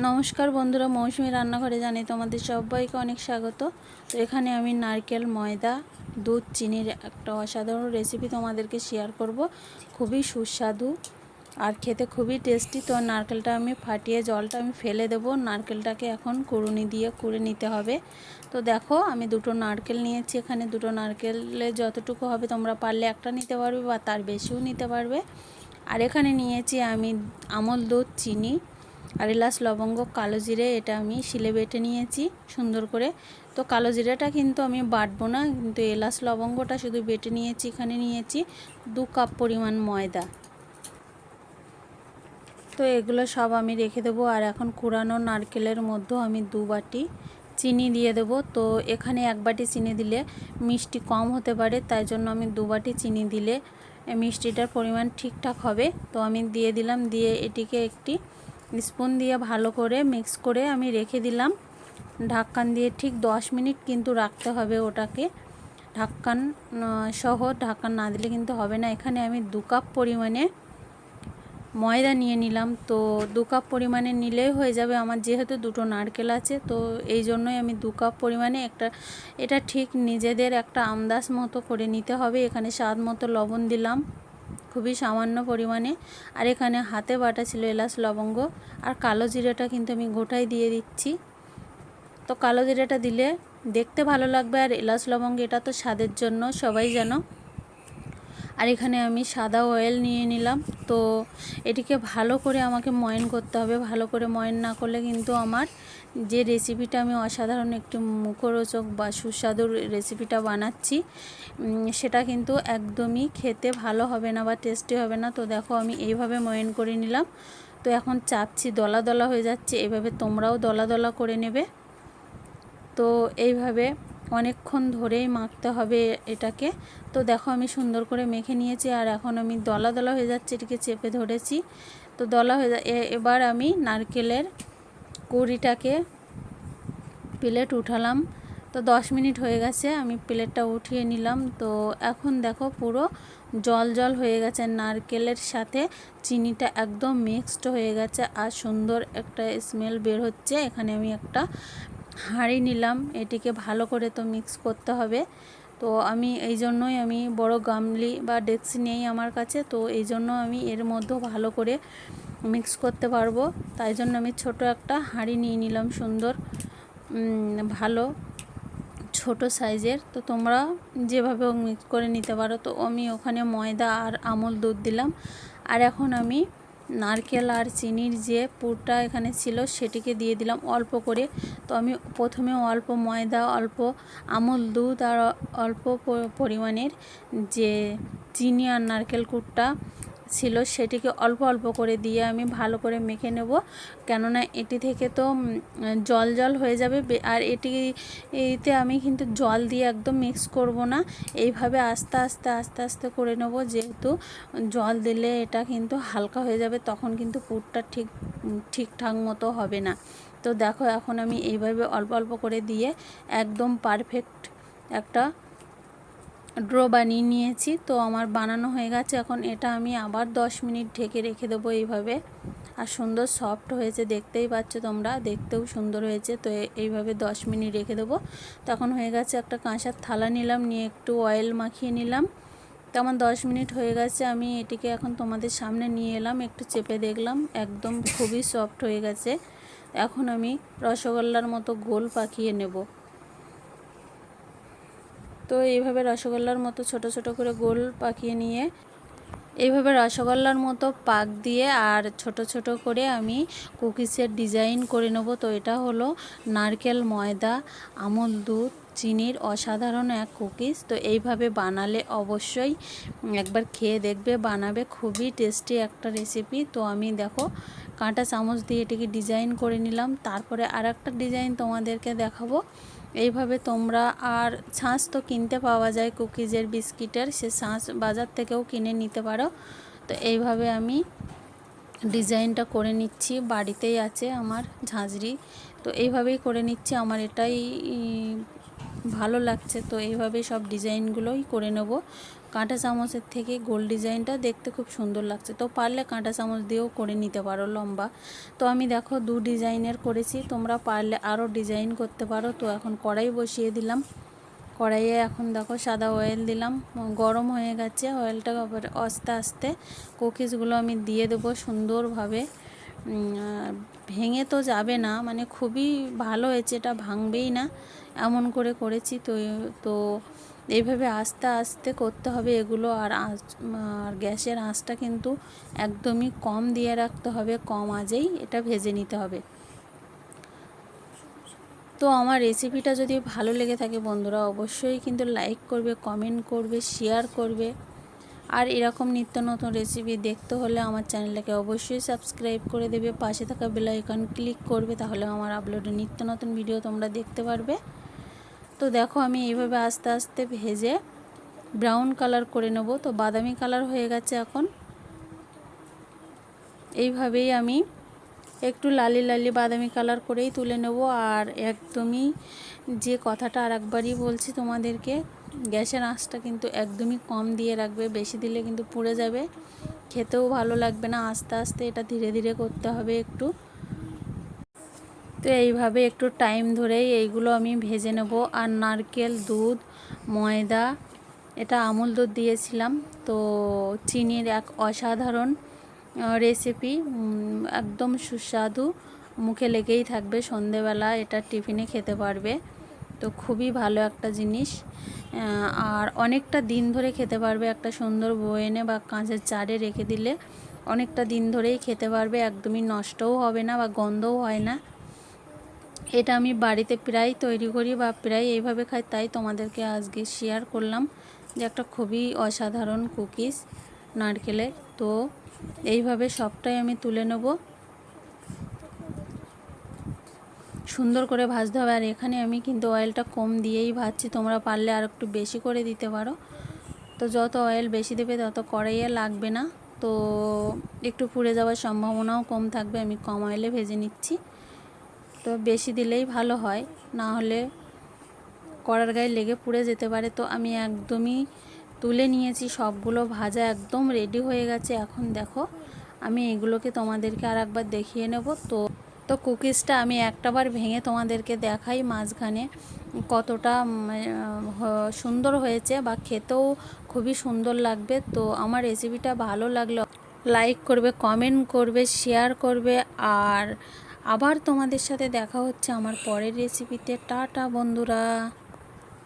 নমস্কার বন্ধুরা, মৌসুমি রান্নাঘরে জানি তোমাদের সবাইকে অনেক স্বাগত। তো এখানে আমি নারকেল, ময়দা, দুধ, চিনির একটা অসাধারণ রেসিপি তোমাদেরকে শেয়ার করব। খুবই সুস্বাদু আর খেতে খুবই টেস্টি তো নারকেলটা আমি ফাটিয়ে, জলটা আমি ফেলে দেবো। নারকেলটাকে এখন কুড়ুনি দিয়ে কুড়ে নিতে হবে। তো দেখো, আমি দুটো নারকেল নিয়েছি। এখানে দুটো নারকেলে যতটুকু হবে তোমরা পারলে একটা নিতে পারবে বা তার বেশিও নিতে পারবে। আর এখানে নিয়েছি আমি আমল দুধ, চিনি আর এলাচ লবঙ্গ কালো জিরে এটা আমি শিলে বেটে নিয়েছি সুন্দর করে। তো কালো জিরেটা কিন্তু আমি বাটবো না, কিন্তু এলাচ লবঙ্গটা শুধু বেটে নিয়েছি, এখানে নিয়েছি দু কাপ পরিমাণ ময়দা। তো এগুলো সব আমি রেখে দেবো আর এখন কুড়ানো নারকেলের মধ্যেও আমি দু বাটি চিনি দিয়ে দেবো। তো এখানে এক বাটি চিনি দিলে মিষ্টি কম হতে পারে, তাই জন্য আমি দু বাটি চিনি দিলে মিষ্টিটার পরিমাণ ঠিকঠাক হবে। তো আমি দিয়ে দিলাম, দিয়ে এটিকে একটি স্পুন দিয়ে ভালো করে মিক্স করে আমি রেখে দিলাম। ঢাক্কান দিয়ে ঠিক দশ মিনিট কিন্তু রাখতে হবে ওটাকে। ঢাক্কান সহ ঢাক্কান না দিলে কিন্তু হবে না। এখানে আমি দু কাপ পরিমাণে ময়দা নিয়ে নিলাম। তো দু কাপ পরিমাণে নিলেই হয়ে যাবে। আমার যেহেতু দুটো নারকেল আছে, তো এই জন্যই আমি দু কাপ পরিমাণে একটা, এটা ঠিক নিজেদের একটা আমদাস মতো করে নিতে হবে। এখানে স্বাদ মতো লবণ দিলাম। খুবই সামান্য পরিমাণে। আর এখানে হাতে বাটা ছিল এলাচ, লবঙ্গ আর কালো জিরেটা কিন্তু আমি গোটাই দিয়ে দিচ্ছি। তো কালো জিরেটা দিলে দেখতে ভালো লাগবে আর এলাচ, লবঙ্গ এটা তো স্বাদের জন্য, সবাই জানো। আর এখানে আমি সাদা অয়েল নিয়ে নিলাম। তো এটিকে ভালো করে আমাকে ময়ন করতে হবে। ভালো করে ময়ন না করলে কিন্তু আমার যে রেসিপিটা আমি অসাধারণ একটি মুখরোচক বা সুস্বাদু রেসিপিটা বানাচ্ছি সেটা কিন্তু একদমই খেতে ভালো হবে না বা টেস্টি হবে না। তো দেখো আমি এইভাবে ময়ন করে নিলাম। তো এখন চাপছি, দলা দলা হয়ে যাচ্ছে। এভাবে তোমরাও দলা দলা করে নেবে। তো এইভাবে অনেকক্ষণ ধরেই মাখতে হবে এটাকে। তো দেখো আমি সুন্দর করে মেখে নিয়েছি আর এখন আমি দলা দলা হয়ে যাচ্ছে, এটিকে চেপে ধরেছি। তো দলা হয়ে যা এবার আমি নারকেলের কুড়িটাকে প্লেট উঠালাম। তো দশ মিনিট হয়ে গেছে, আমি প্লেটটা উঠিয়ে নিলাম। তো এখন দেখো পুরো জল জল হয়ে গেছে, নারকেলের সাথে চিনিটা একদম মিক্সড হয়ে গেছে। আর সুন্দর একটা স্মেল বের হচ্ছে। এখানে আমি একটা হাঁড়ি নিলাম, এটিকে ভালো করে তো মিক্স করতে হবে। তো আমি এই জন্যই আমি বড় গামলি বা ডেক্সি নেই আমার কাছে, তো এই জন্য আমি এর মধ্যেও ভালো করে মিক্স করতে পারব। তাই জন্য আমি ছোট একটা হাঁড়ি নিয়ে নিলাম সুন্দর ভালো, ছোট সাইজের। তো তোমরা যেভাবে মিক্স করে নিতে পারো, তো আমি ওখানে ময়দা আর আমল দুধ দিলাম। আর এখন আমি নারকেল আর চিনির যে পুরটা এখানে ছিল সেটিকে দিয়ে দিলাম অল্প করে। তো আমি প্রথমে অল্প ময়দা, অল্প আমল দুধ আর অল্প পরিমাণের যে চিনি আর নারকেল কুটটা ছিল সেটিকে অল্প অল্প করে দিয়ে আমি ভালো করে মেখে নেব। কেননা এটি থেকে তো জল জল হয়ে যাবে। আর এটি, এতে আমি কিন্তু জল দিয়ে একদম মিক্স করব না। এইভাবে আস্তে আস্তে আস্তে আস্তে করে নেব। যেহেতু জল দিলে এটা কিন্তু হালকা হয়ে যাবে, তখন কিন্তু পুরটা ঠিক ঠিকঠাক মতো হবে না। তো দেখো, এখন আমি এইভাবে অল্প অল্প করে দিয়ে একদম পারফেক্ট একটা ড্রো বানিয়ে নিয়েছি, তো আমার বানানো হয়ে গেছে। এখন এটা আমি আবার দশ মিনিট ঢেকে রেখে দেবো এইভাবে। আর সুন্দর সফট হয়েছে, দেখতেই পাচ্ছ তোমরা। দেখতেও সুন্দর হয়েছে, তো এইভাবে দশ মিনিট রেখে দেবো। তখন হয়ে গেছে একটা কাঁসার থালা নিলাম, নিয়ে একটু অয়েল মাখিয়ে নিলাম। তেমন দশ মিনিট হয়ে গেছে, আমি এটিকে এখন তোমাদের সামনে নিয়ে এলাম, একটু চেপে দেখলাম, একদম খুবই সফট হয়ে গেছে। এখন আমি রসগোল্লার মতো গোল পাকিয়ে নেব। তো এইভাবে রসগোল্লার মতো ছোট ছোট করে গোল পাকিয়ে নিয়ে এইভাবে রসগোল্লার মতো পাক দিয়ে আর ছোট ছোট করে আমি কুকিজের ডিজাইন করে নেব। তো এটা হলো নারকেল, ময়দা আমল দুধ, চিনির অসাধারণ এক কুকিজ। তো এইভাবে বানালে অবশ্যই একবার খেয়ে দেখবে, বানাবে, খুবই টেস্টি একটা রেসিপি। তো আমি দেখো কাঁটা চামচ দিয়ে এটিকে ডিজাইন করে নিলাম। তারপরে আর একটা ডিজাইন তোমাদেরকে দেখাবো। এইভাবে তোমরা আর ছাঁচ তো কিনতে পাওয়া যায় কুকিজের বিস্কিটের, সে ছাঁচ বাজার থেকেও কিনে নিতে পারো। তো এইভাবে আমি ডিজাইনটা করে নিচ্ছি, বাড়িতেই আছে আমার ঝাঁঝরি। তো এইভাবেই করে নিচ্ছি, আমার এটাই ভালো লাগছে। তো এইভাবে সব ডিজাইনগুলোই করে নেব। কাঁটা চামচের থেকে গোল ডিজাইনটা দেখতে খুব সুন্দর লাগছে। তো পারলে কাঁটা চামচ দিয়েও করে নিতে পারো লম্বা। তো আমি দেখো দু ডিজাইনের করেছি, তোমরা পারলে আরও ডিজাইন করতে পারো। তো এখন কড়াই বসিয়ে দিলাম। কড়াইয়ে এখন দেখো সাদা অয়েল দিলাম। গরম হয়ে গেছে অয়েলটা আস্তে আস্তে কুকিজগুলো আমি দিয়ে দেবো সুন্দরভাবে। ভেঙে তো যাবে না মানে খুবই ভালো হয়েছে, এটা ভাঙবেই না। এমন করে করেছি, তো তো এইভাবে আস্তে আস্তে করতে হবে এগুলো আর আঁচ আর গ্যাসের আঁচটা কিন্তু একদমই কম দিয়ে রাখতে হবে, কম আজেই এটা ভেজে নিতে হবে। তো আমার রেসিপিটা যদি ভালো লেগে থাকে বন্ধুরা, অবশ্যই কিন্তু লাইক করবে কমেন্ট করবে শেয়ার করবে। আর এরকম নিত্য নতুন রেসিপি দেখতে হলে আমার চ্যানেলটাকে অবশ্যই সাবস্ক্রাইব করে দেবে, পাশে থাকা বেল আইকন ক্লিক করবে, তাহলে আমার আপলোডে নিত্য নতুন ভিডিও তোমরা দেখতে পারবে। তো দেখো আমি এইভাবে আস্তে আস্তে ভেজে ব্রাউন কালার করে নেব। তো বাদামি কালার হয়ে গেছে এখন। এইভাবেই আমি একটু লালি লালি বাদামি কালার করেই তুলে নেব। আর একদমই যে কথাটা আর একবারই বলছি তোমাদেরকে, গ্যাসের আঁচটা কিন্তু একদমই কম দিয়ে রাখবে, বেশি দিলে কিন্তু পুড়ে যাবে। খেতেও ভালো লাগবে না, আস্তে আস্তে এটা ধীরে ধীরে করতে হবে একটু। তো এইভাবে একটু টাইম ধরেই এইগুলো আমি ভেজে নেব। আর নারকেল, দুধ, ময়দা, এটা আমুল দুধ দিয়েছিলাম। তো চিনির এক অসাধারণ রেসিপি একদম সুস্বাদু। মুখে লেগেই থাকবে, সন্ধেবেলা এটা টিফিনে খেতে পারবে। তো খুবই ভালো একটা জিনিস। আর অনেকটা দিন ধরে খেতে পারবে একটা সুন্দর বয়েনে বা কাঁচের চারে রেখে দিলে। অনেকটা দিন ধরেই খেতে পারবে, একদমই নষ্টও হবে না বা গন্ধও হয় না। এটা আমি বাড়িতে প্রায় তৈরি করি বা প্রায় এইভাবে খাই, তাই তোমাদেরকে আজকে শেয়ার করলাম যে একটা খুবই অসাধারণ কুকিজ নারকেলের। তো এইভাবে সবটাই আমি তুলে নেব। সুন্দর করে ভাজতে হবে। আর এখানে আমি কিন্তু অয়েলটা কম দিয়েই ভাজছি। তোমরা পারলে আর একটু বেশি করে দিতে পারো। তো যত অয়েল বেশি দেবে, তত কড়াইয়ে লাগবে না। তো একটু পুড়ে যাওয়ার সম্ভাবনাও কম থাকবে। আমি কম অয়েলে ভেজে নিচ্ছি। তো বেশি দিলেই ভালো হয়, না হলে কড়ার গায়ে লেগে পুড়ে যেতে পারে। তো আমি একদমই তুলে নিয়েছি, সবগুলো ভাজা একদম রেডি হয়ে গেছে। এখন দেখো, আমি এগুলোকে তোমাদেরকে আর একবার দেখিয়ে নেব। তো তো কুকিজটা আমি একটাবার ভেঙে তোমাদেরকে দেখাই মাঝখানে কতটা সুন্দর হয়েছে বা খেতেও খুবই সুন্দর লাগবে। তো আমার রেসিপিটা ভালো লাগল। লাইক করবে কমেন্ট করবে শেয়ার করবে, আর আবার তোমাদের সাথে দেখা হচ্ছে আমার পরের রেসিপিতে টাটা বন্ধুরা।